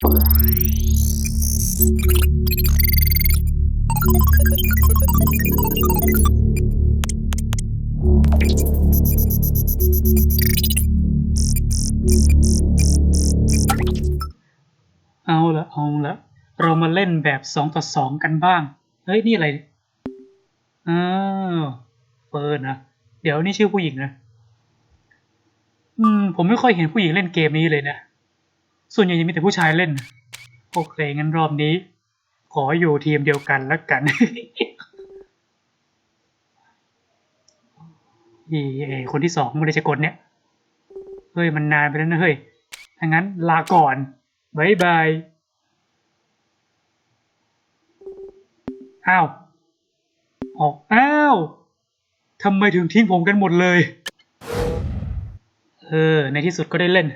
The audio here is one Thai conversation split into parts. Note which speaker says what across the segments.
Speaker 1: เอาละเอาละเรามาเล่นแบบสองต่อสองกันบ้าง เฮ้ย นี่อะไร อ้าวเฟิร์นนะ เดี๋ยวนี่ชื่อผู้หญิงนะ อืม ผมไม่ค่อยเห็นผู้หญิงเล่นเกมนี้เลยนะ ส่วนใหญ่จะมีแต่ผู้ชายเล่น โอเค งั้นรอบนี้ ขออยู่ทีมเดียวกันแล้วกัน อีเอคนที่สองไม่ได้จะกดเนี่ย เฮ้ย มันนานไปแล้วนะเฮ้ยถ้างั้นลาก่อนบายบาย อ้าว ออก อ้าวทำไมถึงทิ้งผมกันหมดเลย เออ ในที่สุดก็ได้เล่น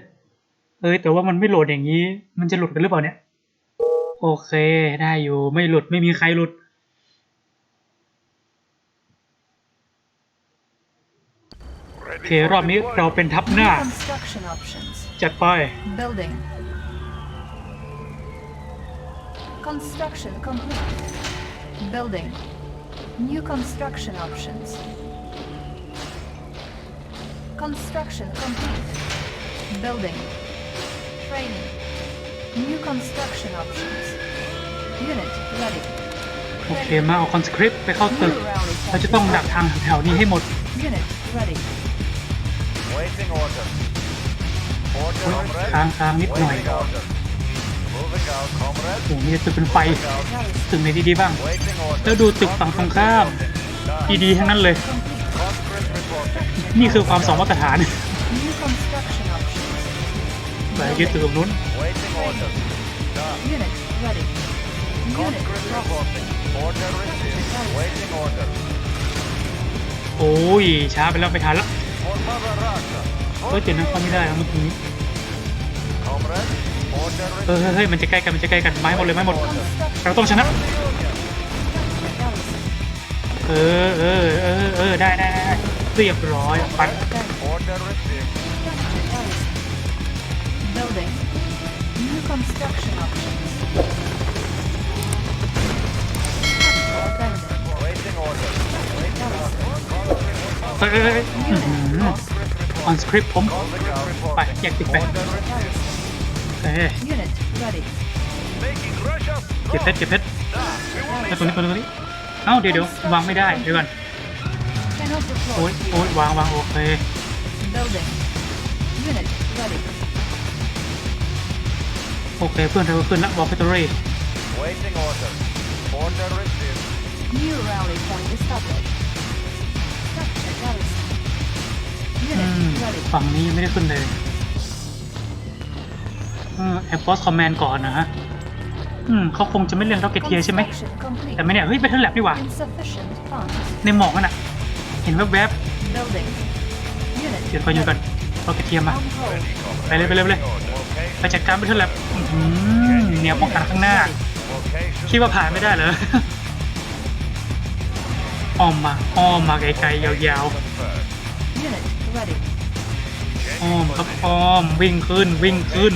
Speaker 1: เอ้ยแต่ว่ามันไม่โหลดอย่างนี้ มันจะหลุดกันหรือเปล่าเนี่ย โอเคได้อยู่ไม่หลุดไม่มีใครหลุด โอเครอบนี้เราเป็นทับหน้า
Speaker 2: Construction options.
Speaker 1: จัดไป
Speaker 2: Building. Construction complete. Building. New construction options. Construction complete. Building. Training. New construction options. Unit ready.
Speaker 1: โอเค มาเอาคอนสคริปต์ไปเข้าตึก เราจะต้องดักทางแถวๆนี้ให้หมด
Speaker 2: Unit ready.
Speaker 3: Waiting order. Order
Speaker 1: อุ๊ย
Speaker 3: comrade.
Speaker 1: ค้างค้างนิดหน่อย
Speaker 3: Waiting order. Moving out, comrade.
Speaker 1: โอ้โหมีแต่ตึกเป็นไฟ
Speaker 3: Moving out.
Speaker 1: ตึกไหนดีๆบ้าง
Speaker 3: Waiting
Speaker 1: แล้ว
Speaker 3: order.
Speaker 1: ดูตึกฝั่งตรงข้าม
Speaker 3: Done.
Speaker 1: ดีๆทั้งนั้นเลย
Speaker 2: Complete.
Speaker 3: Conscript reporting.
Speaker 1: นี่คือความสองมาตรฐาน
Speaker 2: New construction options.
Speaker 1: ไปยึดตึกตรงนู้น
Speaker 3: Waiting order. Done.
Speaker 2: Unit ready. Unit
Speaker 3: Conscript
Speaker 2: lost.
Speaker 3: reporting. Order received. Waiting order.
Speaker 1: โอ้ย ช้าไปแล้วไปทันแล้ว
Speaker 3: For Mother Russia.
Speaker 1: เฮ้ยเดี๋ยวนั้นเข้าไม่ได้แล้วเมื่อกี้
Speaker 3: Comrade. Order
Speaker 1: เออ
Speaker 3: received.
Speaker 1: เฮ้ยเฮ้ยมันจะใกล้กันมันจะใกล้กันไม้หมดเลยไม้หมด เราต้องชนะ เออเออเออเออได้ได้ได้เรียบร้อยไป
Speaker 3: Order received.
Speaker 2: Building. New construction options.
Speaker 3: Waiting order. Waiting order.
Speaker 1: เฮ้ยเฮ้ยเฮ้ยอื้อหือออนสคริปต์ผม
Speaker 3: Moving out.
Speaker 1: ไปแยกตึกไป
Speaker 3: Order received.
Speaker 1: เอ้ย
Speaker 2: Unit ready.
Speaker 3: Making Russia
Speaker 1: เก็บเพชร เก็บเพชรแล้วตรงนี้ตรงนี้ตรงนี้เอ้าเดี๋ยวเดี๋ยววางไม่ได้ เดี๋ยวก่อน
Speaker 2: Cannot
Speaker 1: โอ้ย
Speaker 2: deploy.
Speaker 1: โอ้ยวางวางโอเค
Speaker 2: Building. Unit ready.
Speaker 1: โอเคเพื่อนเราก็ขึ้นแล้ววอลเฟตอรี่
Speaker 3: Waiting order. Order received.
Speaker 2: New rally point established. Structure garrison.
Speaker 1: อื
Speaker 2: Unit
Speaker 1: ม
Speaker 2: ready.
Speaker 1: ฝั่งนี้ยังไม่ได้ขึ้นเลยเออแอปพอสคอมแมนก่อนนะฮะ อืมเขาคงจะไม่เล่นร็อกเก็ตเทียใช่ไหม
Speaker 2: Construction complete.
Speaker 1: แต่ไม่เนี่ยเฮ้ย b บ t เทิลแลบดีกว่า
Speaker 2: Insufficient funds.
Speaker 1: ในหมอกนั่นน่ะ เห็นแวบ
Speaker 2: Building. Unit
Speaker 1: ๆ เดี๋ยวก่อนอยู่กัน ร็อกเก็ตเทียม
Speaker 2: มา
Speaker 1: ไปเลยไปเลยไปเลยไปจัดการ b บ t เทิลแลบแนวป้องกันข้างหน้า คิดว่าผ่านไม่ได้เหรออ้อมมาอ้อมมาไกลๆยาวๆอ้อมครับอ้อมวิ่งขึ้นวิ่งขึ้น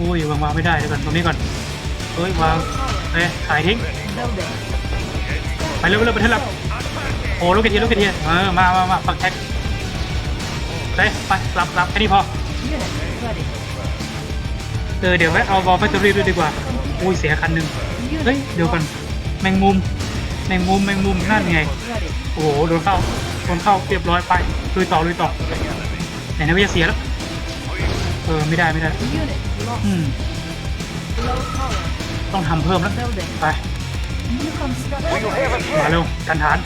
Speaker 1: อุ้ยวางวางไม่ได้เดี๋ยวก่อนตรงนี้ก่อนเฮ้ยวางเอ้ยขายทิ้ง ไปเร็วไปเร็วไปเท่าไหร่โอ้ลูกกระเทียมลูกกระเทียมเออมามามาปักแท็กไปไปรับรับแค่นี้พอเออเดี๋ยวไว้เอาบอลแฟคทอรี่ด้วยดีกว่าอุ้ยเสียคันหนึ่งเฮ้ยเดี๋ยวก่อนแมงมุมแมงมุมแมงมุมนั่นไงโอ้โหโดนเข้าโดนเข้าเรียบร้อยไปลุยต่อลุยต่อไหนนะว่าจะเสียแล้วเออไม่ได้ไม่ได้อืมต้องทำเพิ่มแล้วไป มาเร็วทันทัน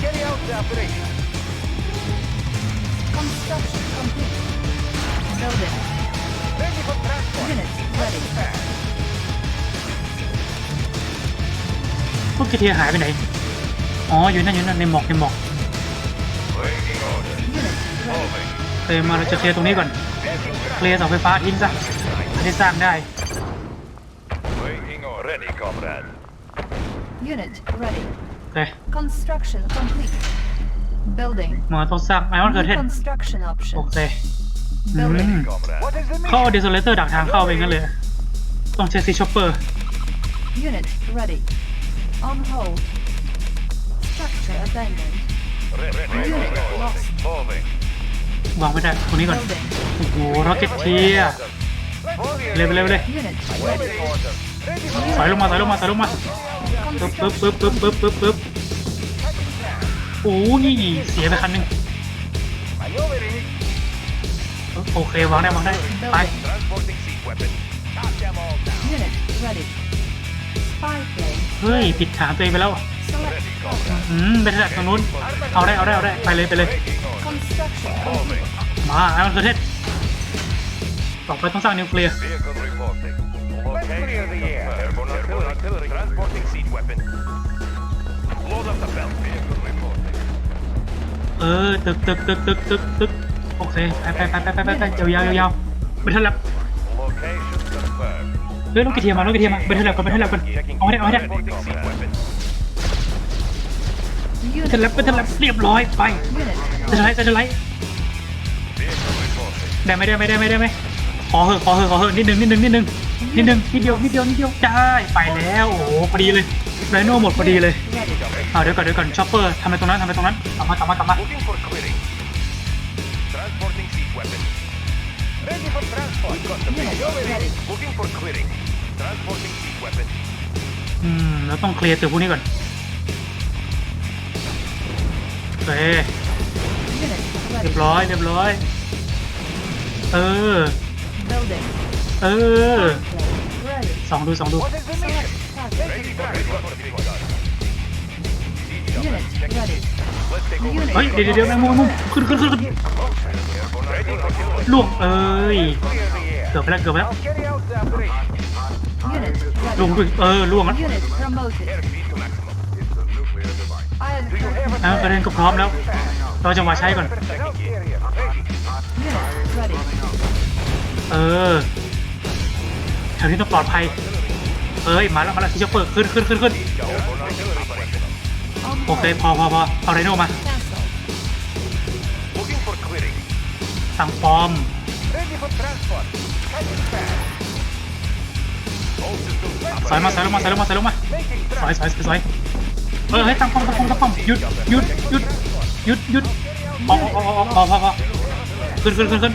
Speaker 1: พวกกิเทียหายไปไหน อ๋อ อยู่นั่นอยู่นั่นในหมอกในหมอกเตยมาเราจะเคลียร์ตรงนี้ก่อน เคลียร์เสาไฟฟ้าทิ้งซะไม่ได้สร้างได้
Speaker 3: Waiting order. Ready, comrade.
Speaker 2: Unit ready.
Speaker 1: โอเค
Speaker 2: Construction complete. Building.
Speaker 1: มาต้องสร้างไอออนเกิด
Speaker 2: New
Speaker 1: เทน
Speaker 2: construction
Speaker 1: โอ
Speaker 2: options.
Speaker 1: เค
Speaker 2: Building.
Speaker 1: Mm.
Speaker 3: comrade. What is the
Speaker 1: เขาเอาเดโซเลเตอร์ดักทางเข้าไปงั้นเลย ต้องใช้ซีชอปเปอร์
Speaker 2: Unit ready. On hold. Structure abandoned.
Speaker 3: Ready.
Speaker 2: Unit lost.
Speaker 3: Moving.
Speaker 1: วางไม่ได้ตรงนี้ก่อน
Speaker 2: Building.
Speaker 1: โอ้โหร็อกเก็ตเทียเร็วไปเร็วไปเลย
Speaker 2: Unit ready.
Speaker 3: Waiting order.
Speaker 1: ถอยลงมาถอยลงมาถอยลงมาปึ๊บปึ๊บปึ๊บปึ๊บปึ๊บปึ๊บปึ๊บโอ้นี่เสียไปคันหนึงโอเควางได้วางได้ไป
Speaker 2: Unit ready. Spy plane.
Speaker 1: เฮ้ยผิดฐานตัวเองไปแล้ว
Speaker 2: Select
Speaker 1: อืมไปถนัดตรงนู้นเอาได้เอาได้เอาได้ไปเลยไปเลย
Speaker 2: construction.
Speaker 3: Moving.
Speaker 1: มาไอ้มันประเทศต่อไปต้องสร้างนิวเคลียร์
Speaker 3: Vehicle reporting. Let's clear the air. Airborne artillery. artillery. Transporting siege weapon. Load up the belt. Vehicle reporting.
Speaker 1: เออตึกตึกตึกตึกตึกตึกโอเคไปไปไปไปไปไปไปยาวยาวยาวไปทันแล้ว
Speaker 3: Location confirmed.
Speaker 1: เฮ้ยลูกกระเทียมมาลูกกระเทียมมาไปทันแล้วก่อนไปทันแล้วก่อน
Speaker 3: Checking
Speaker 1: เอาให้ได้เอาให้ได้
Speaker 3: transporting siege weapon.
Speaker 1: ทัน
Speaker 2: Unit
Speaker 1: แล้วไปทันแล้วเรียบร้อยไป
Speaker 2: Unit
Speaker 1: จะไล่จะไล่
Speaker 3: Vehicle reporting.
Speaker 1: ได้ไหมได้ไหมได้ไหมได้ไหมขอเหอะขอเหอะขอเหอะนิดนึงนิดนึงนิดนึง นิดนึงนิดเดียวนิดเดียวนิดเดียวได้ไปแล้วโอ้โหพอดีเลยไรโน่หมดพอดีเลย
Speaker 2: ready.
Speaker 1: เอาเดี๋ยวก่อนเดี๋ยวก่อนช็อปเปอร์ทำไปตรงนั้นทำไปตรงนั้นกลับมากลับมากลับมา
Speaker 3: Looking for clearing. Transporting siege weapon. Ready for transport. Got the
Speaker 2: Unit
Speaker 3: vehicle
Speaker 2: ready.
Speaker 3: Looking for clearing. Transporting siege weapon.
Speaker 1: อืมเราต้องเคลียร์ตึกพวกนี้ก่อนโอเค
Speaker 2: Unit
Speaker 1: เรียบ
Speaker 2: ready.
Speaker 1: ร้อยเรียบร้อยเออ
Speaker 2: Building.
Speaker 1: เออ
Speaker 2: Plane ready.
Speaker 1: สองดูสองดู
Speaker 3: What is the
Speaker 2: Select
Speaker 3: mission?
Speaker 2: target.
Speaker 3: Ready for transport. Siege
Speaker 2: Unit
Speaker 3: weapon.
Speaker 2: ready.
Speaker 3: Let's take over.
Speaker 2: Unit
Speaker 1: เฮ้ยเดี๋ยวเดี๋ยวเดี๋ยวแมงมุมแมงมุมขึ้นขึ้นขึ้นขึ้น
Speaker 3: Airborne Ready for artillery.
Speaker 1: ล่วงเอ้ย
Speaker 3: Clear the air.
Speaker 1: เกือบไปแล้วเกือบไปแล้ว
Speaker 3: I'll carry out the operation.
Speaker 2: Unit
Speaker 1: ล่วง
Speaker 2: ready.
Speaker 1: ด้วยเออล่วงแล้ว
Speaker 2: Unit promoted.
Speaker 3: Airspeed to maximum.
Speaker 2: Iron
Speaker 3: Do you have
Speaker 2: curtain.
Speaker 1: อะกระเด็นก็พร้อมแล้ว เราจะมาใช้ก่อน
Speaker 3: Health carrier. Ready.
Speaker 2: Unit ready.
Speaker 1: เออแถวนี้ต้องปลอดภัยเอ้ยมาแล้วมาแล้วที่ช็อปเปอร์ขึ้นขึ้นขึ้นขึ้นโอเคพอพอพอเอาไรโน่มาสั่งปอม
Speaker 3: ใส
Speaker 1: อยมาสอยลงมาสอยลงมาสอยลงมาสอยสอยสอยสอยเออเฮ้ยตั้งป้อมตั้งป้อมตั้งป้อมหยุดหยุดหยุดหยุดหยุดพอพอพอพอพอพอขึ้นขึ้นขึ้นขึ้น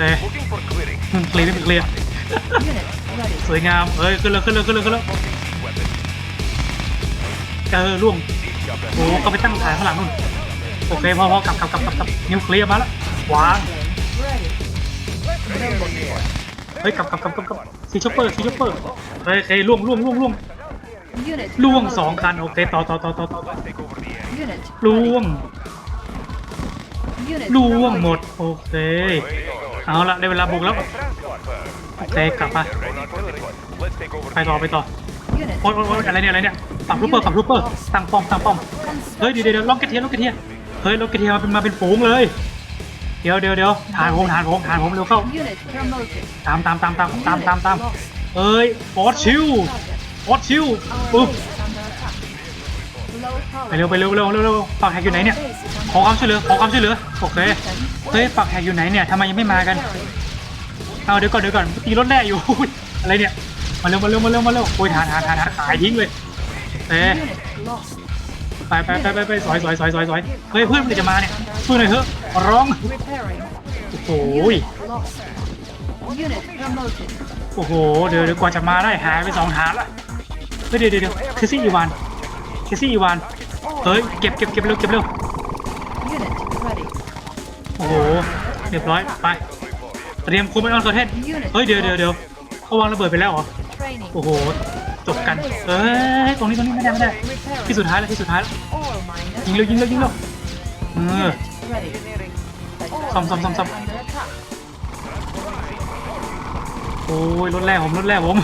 Speaker 1: เอ้ย
Speaker 3: Looking for clearing.
Speaker 1: เคลียร์ไม่เคลียร์
Speaker 2: Unit ready.
Speaker 1: สวยงามเอ้ยขึ้นแล้วขึ้นแล้วขึ้นแล้วขึ้นแล้ว
Speaker 3: Weapon.
Speaker 1: เออล่วง
Speaker 3: Siege weapon.
Speaker 1: โอ้ก็ไปตั้งฐานข้างหลังนู่นโอเคพอพอกลับกลับกลับกลับกลับนิวเคลียร์มาแล้ววาง
Speaker 2: Ready.
Speaker 3: Clear the air.
Speaker 1: เฮ้ยกลับกลับกลับกลับกลับซีช็อปเปอร์ซีช็อปเปอร์เฮ้ยเฮ้ยล่วงล่วงล่วงล่วง
Speaker 2: Unit
Speaker 1: ล่วง
Speaker 2: promoted.
Speaker 1: สองคันโอเคต่อต่อต่อต่อต่อ
Speaker 3: Let's take over the air.
Speaker 2: Unit
Speaker 1: ล่วง
Speaker 2: ready. Unit
Speaker 1: ล่วง
Speaker 2: promoted.
Speaker 1: หมดโอเค เอาละได้เวลาบุกแล้ว
Speaker 3: Transport.
Speaker 1: โอเคกลับมา
Speaker 3: Ready for deploy. Let's take over
Speaker 1: ไปต่อไปต่อ
Speaker 2: Unit
Speaker 1: โอ๊ยโอ๊ยโอ๊ยอะไรเนี่ยอะไรเนี่ยฝั่งรูปเปอร์ฝั่งรูปเปอร์ตั้งป้อมตั้งป้อมเฮ้ยเดี๋ยวเดี๋ยวเดี๋ยวล็อกเกตเทียล็อกเกตเทียเฮ้ยล็อกเกตเทียมาเป็นมาเป็นฝูงเลย เดี๋ยวเดี๋ยวเดี๋ยวฐานผมฐานผมฐานผมเร็วเข้า
Speaker 2: Unit promoted.
Speaker 1: ตามตามตามตามตาม
Speaker 2: Unit
Speaker 1: ตามตาม
Speaker 2: lost.
Speaker 1: เอ้ยฟอสชิล
Speaker 2: Target.
Speaker 1: ฟอสชิล
Speaker 2: Our
Speaker 1: ปึ๊บ ไปเร็วไปเร็วเร็วเร็วเร็วฝั่งแฮกอยู่ไหนเนี่ยขอความช่วยเหลือขอความช่วยเหลือโอเคเฮ้ยฝั่งแฮกอยู่ไหนเนี่ยทำไมยังไม่มากันเอาเดี๋ยวก่อนเดี๋ยวก่อนตีรถแร่อยู่อะไรเนี่ยมาเร็วมาเร็วมาเร็วมาเร็วโอ้ยฐานฐานฐานฐานขายทิ้งเลยเอ้ยไปไปไปไปไปสอยสอยสอยสอยสอยเฮ้ยเพื่อนมันจะมาเนี่ยช่วยหน่อยเถอะขอร้องโอ้โหโอ้โหเดี๋ยวเดี๋ยวกว่าจะมาได้หายไปสองฐานละเฮ้ยเดี๋ยวเดี๋ยวเดี๋ยวเคซี่อีวาน คซี่อีวานเฮ้ยเก็บเก็บเก็บเร็วเก็บเร็ว
Speaker 2: Unit ready.
Speaker 1: โอ้โหเรียบร้อยไปเตรียมคุมไอ้ออนประเทศเฮ้ยเดี๋ยวเดี๋ยวเดี๋ยวเขาวางระเบิดไปแล้วเหรอ
Speaker 2: training.
Speaker 1: โอ้โหจบกันเอ้ยตรงนี้ตรงนี้ไม่ได้ไม่ได้
Speaker 2: Repairing.
Speaker 1: ที่สุดท้ายแล้วที่สุดท้ายแล้ว
Speaker 2: Ore miner.
Speaker 1: ยิงเร็วยิงเร็วยิงเร็วเออ
Speaker 2: Unit ready. Ore
Speaker 1: Xong, xong, xong,
Speaker 2: miner
Speaker 1: xong.
Speaker 2: under attack.
Speaker 1: โอ้ยรถแรกผมรถแรกผม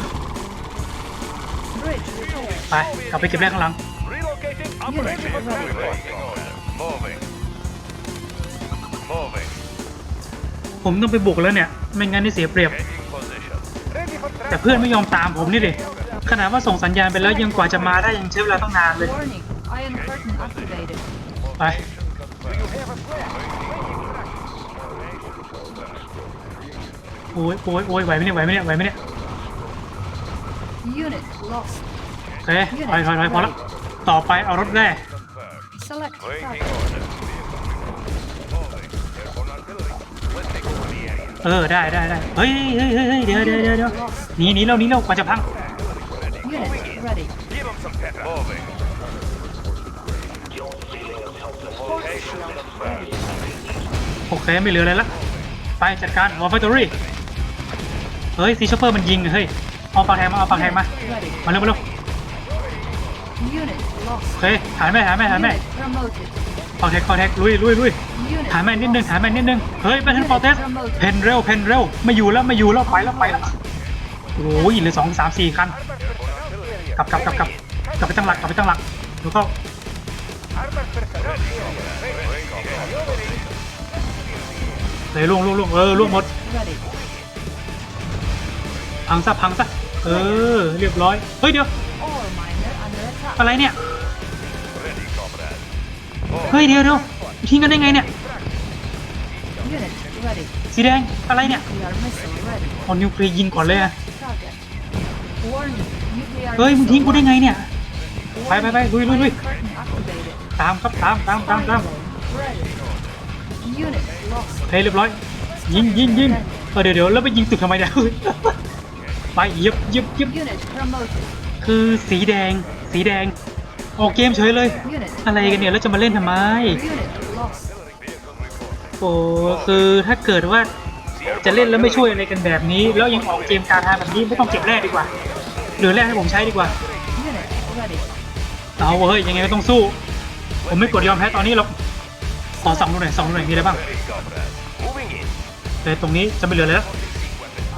Speaker 2: Bridge repaired.
Speaker 1: ไปกลับไปเก็บแรกข้างหลัง
Speaker 3: Relocating
Speaker 2: Unit
Speaker 3: operation.
Speaker 2: ready.
Speaker 3: Moving. Moving.
Speaker 1: ผมต้องไปบุกแล้วเนี่ย ไม่งั้นนี่เสียเปรียบ
Speaker 3: Changing position. Ready for
Speaker 1: แต่เพื่อนไม่ยอมตามผมนี่ดิขนาดว่าส่งสัญญาณไปแล้วยังกว่าจะมาได้ยังใช้เวลาต้องนานเลย
Speaker 2: Warning. Iron curtain activated.
Speaker 1: ไป
Speaker 3: Do you have a plan?
Speaker 1: โอ้ยโอ้ยโอ้ยไหวไหมเนี่ยไหวไหมเนี่ยไหวไหมเนี่ย
Speaker 2: Unit lost.
Speaker 1: โอเคถอยถอยถอยพอแล้ว ต่อไปเอารถแร่
Speaker 3: Confirmed.
Speaker 2: Select
Speaker 3: Waiting
Speaker 2: target.
Speaker 3: order. Moving. Airborne artillery. Let's take over the area.
Speaker 1: เออได้ได้ได้เฮ้ยเฮ้ยเฮ้ยเฮ้ยเดี๋ยวเดี๋ยวเดี๋ยวเดี๋ยวหนีหนีเราหนีเรากว่าจะพัง
Speaker 2: Unit ready.
Speaker 3: Give them some pepper. Moving. Location confirmed.
Speaker 1: โอเคไม่เหลืออะไรละไปจัดการวอลเฟอร์ตอรี่เฮ้ยซีชอปเปอร์มันยิงอะเฮ้ยเอาปากแทงมาเอาปากแทงมา
Speaker 2: Ready.
Speaker 1: มาเร็วมาเร็ว
Speaker 2: Unit
Speaker 1: โอ
Speaker 2: lost.
Speaker 1: เคหายไหมหายไหมหายไหม
Speaker 2: Unit promoted.
Speaker 1: คอแทกคอแทกลุยลุยลุย
Speaker 2: Unit
Speaker 1: หายไหมนิดนึงหายไหมนิดนึง เฮ้ยไปทันฟอร์เทสเพนเร็วเพนเร็วไม่อยู่แล้วไม่อยู่แล้วไปแล้วไปแล้วโอ้ยเหลือสองสามสี่คันกลับกลับกลับกลับกลับไปตั้งหลักกลับไปตั้งหลักแล้วก็เลยล่วงล่วงล่วงเออล่วงหมด
Speaker 2: ready.
Speaker 1: พังซะพังซะเออ เรียบร้อย เฮ้ยเดี๋ยว
Speaker 2: Ore miner under attack.
Speaker 1: อะไรเนี่ย เฮ้ยเดี๋ยวเดี๋ยวทิ้งกันได้ไงเนี่ย
Speaker 2: Unit ready.
Speaker 1: สีแดงอะไรเนี่ย
Speaker 2: Nuclear missile ready.
Speaker 1: เอานิวเคลียร์ยิงก่อนเลยอะ
Speaker 2: Target. Warning. Nuclear
Speaker 1: เฮ้ยมึงทิ้งกูได้ไงเนี่ย ไปไปไปลุยลุยลุย
Speaker 2: Curtain activated.
Speaker 1: ตามครับตามตามตามตาม
Speaker 2: Ready. Unit lost.
Speaker 1: เฮ้ยเรียบร้อย ยิงยิงยิงเออเดี๋ยวเดี๋ยวแล้วไปยิงตึกทำไมเนี่ย ไปเหยียบเหยียบเหยียบ
Speaker 2: Unit promoted.
Speaker 1: คือสีแดง สีแดง ออกเกมเฉยเลย อะไรกันเนี่ย แล้วจะมาเล่นทำไม โอ้คือถ้าเกิดว่าจะเล่นแล้วไม่ช่วยอะไรกันแบบนี้ แล้วยังออกเกมกลารทางแบบนี้ไม่ต้องเก็บแร่ดีกว่าเหลือแร่ให้ผมใช้ดีกว่าเอาเว้ยยังไงก็ต้องสู้ ผมไม่กดยอมแพ้ตอนนี้หรอกขอสองดูหน่อยสองดูหน่อยมีอะไรบ้าง
Speaker 3: Ready, comrade. Moving in.
Speaker 1: แต่ตรงนี้จะไม่เหลือแล้ว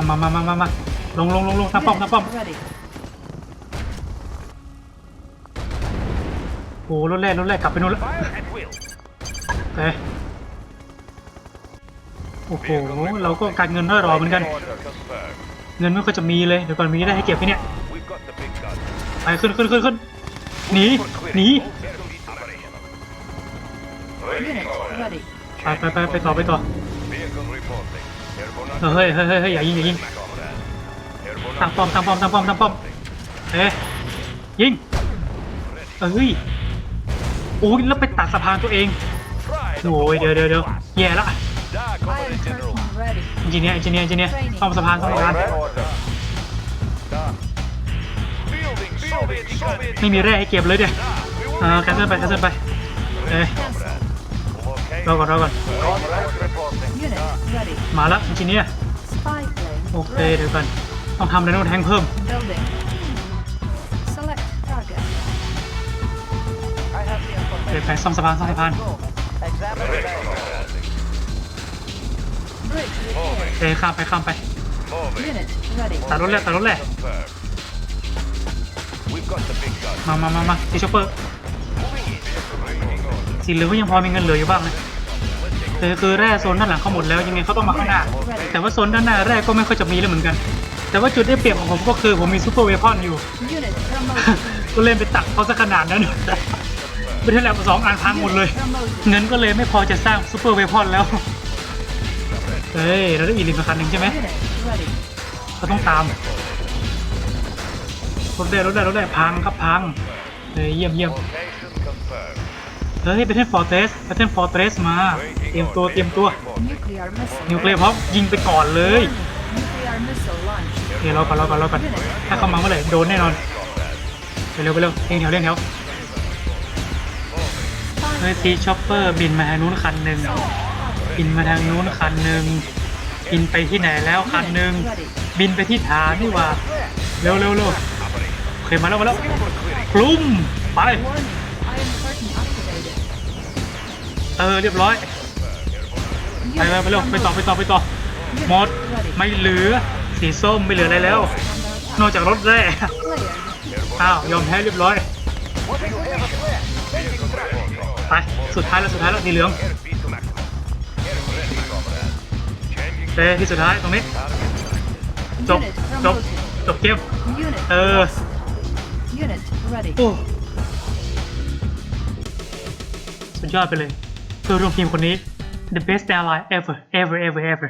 Speaker 1: มามามามามาลงลงลงลงทำป้อม
Speaker 2: Unit
Speaker 1: ทำป้อม โอ้รถแรกรถแรกกลับไปนู่นแล้ว
Speaker 3: Fire at will.
Speaker 1: เอ้โอ้โห เราก็การเงินรอเหมือนกัน
Speaker 3: Order confirmed.
Speaker 1: เงินไม่ค่อยจะมีเลย เดี๋ยวก่อนมีได้ให้เก็บไหมเนี่ย
Speaker 3: We've got the big gun.
Speaker 1: ไปขึ้นขึ้นขึ้นขึ้นหนี
Speaker 3: For clearing.
Speaker 1: หนี
Speaker 3: Operational. Ready,
Speaker 2: Unit
Speaker 3: order.
Speaker 2: ready.
Speaker 1: ไปไปไปไปต่อไปต่อ
Speaker 3: Vehicle reporting. Airborne
Speaker 1: เออเฮ้ยเฮ้ยเฮ้ยเฮ้ยอย่ายิงอย่ายิง
Speaker 3: comrade. Airborne
Speaker 1: ตั้งป้อมตั้งป้อมตั้งป้อมตั้งป้อม เอ๊ะยิง เอ้ย อ้ยแล้วไปตัดสะพานตัวเอง
Speaker 3: Try the
Speaker 1: โอ้ยเดี๋ยวเดี๋ยวเดี๋ยวแย่ละ
Speaker 3: Da,
Speaker 2: Iron
Speaker 3: comrade general.
Speaker 2: curtain ready.
Speaker 1: อินจิเนียร์อินจิเนียร์อินจิเนียร์ซ่อมสะพานซ่อมสะพาน
Speaker 3: order. Da. Fielding Soviet Soviet
Speaker 1: ไม่มีแร่ให้เก็บเลยเดี๋ยวอ่าแคนเซิลไปแคนเซิลไปเอ้ย
Speaker 2: Cancel.
Speaker 3: Okay.
Speaker 1: รอก่อนรอก่อน
Speaker 3: Comrade reporting.
Speaker 2: Unit ready.
Speaker 1: มาแล้วอินจิเนียร์
Speaker 2: Spy plane
Speaker 1: โอเค
Speaker 2: ready.
Speaker 1: เดี๋ยวก่อนต้องทำไดโนแทงเพิ่ม
Speaker 2: Building. Have the
Speaker 1: เดี๋ยวไปซ่อมสะพานซ่อมสะพาน
Speaker 2: Bridge repaired.
Speaker 1: เอ้ยข้ามไปข้ามไป
Speaker 3: Moving.
Speaker 2: Unit ready.
Speaker 1: ตัดรถแรกตัดรถแรก
Speaker 3: Confirmed. We've got the big gun.
Speaker 1: มามามามาที่ชอปเปอร์
Speaker 3: Moving in. Waiting order.
Speaker 1: สีเหลืองก็ยังพอมีเงินเหลืออยู่บ้างนะแต่คือแร่โซนด้านหลังเขาหมดแล้วยังไงเขาต้องมาข้างหน้า แต่ว่าโซนด้านหน้าแร่ก็ไม่ค่อยจะมีแล้วเหมือนกัน แต่ว่าจุดได้เปรียบของผมก็คือผมมีซูเปอร์เวพอนอยู่
Speaker 2: Unit promoted.
Speaker 1: ก็เล่นไปตักเขาซะขนาดนั้น ไม่ได้แล้วสองอันพังหมดเลย เงินก็เลยไม่พอจะสร้างซูเปอร์เวพอนแล้ว เฮ้ย เราได้อีลิมมาคันหนึ่งใช่ไหมเราต้องตามรถได้รถได้รถได้พังครับพังเฮ้ยเยี่ยมเยี่ยมเฮ้ยไปเทนฟอร์เทสไปเทนฟอร์เทสมา เตรียมตัวเตรียมตัวนิวเคลียร์พร้อมยิงไปก่อนเลยเดี๋ยรอก่อนรอก่อนรอก่อนถ้าเข้ามาเมื่อไหร่โดนแน่นอนไปเร็วไปเร็วเรียงแถวเรียงแถว เฮ้ยซีช็อปเปอร์บินมาทางนู้นคันหนึ่งบินมาทางนู้นคันหนึ่งบินไปที่ไหนแล้วคันหนึ่งบินไปที่ฐานนี่ว่าเร็วเร็วเร็วโอเคมาแล้วมาแล้วกลุ่มไปเออเรียบร้อยไปไปไปเร็วไปต่อไปต่อไปต่อหมดไม่เหลือสีส้มไม่เหลืออะไรแล้ว นอกจากรถแร่อ้าวยอมแพ้เรียบร้อย ไป สุดท้ายแล้วสุดท้ายแล้วสีเหลือง
Speaker 3: Airspeed to maximum. Ready, comrade. Changing
Speaker 1: เตที่สุดท้ายตรงนี้ จบ
Speaker 2: Unit
Speaker 1: จบ
Speaker 2: promoted.
Speaker 1: จบเกม
Speaker 2: Unit.
Speaker 1: เออ
Speaker 2: Unit ready.
Speaker 1: โอ้ สุดยอดไปเลยเพื่อนร่วมทีมคนนี้ the best ally ever ever ever ever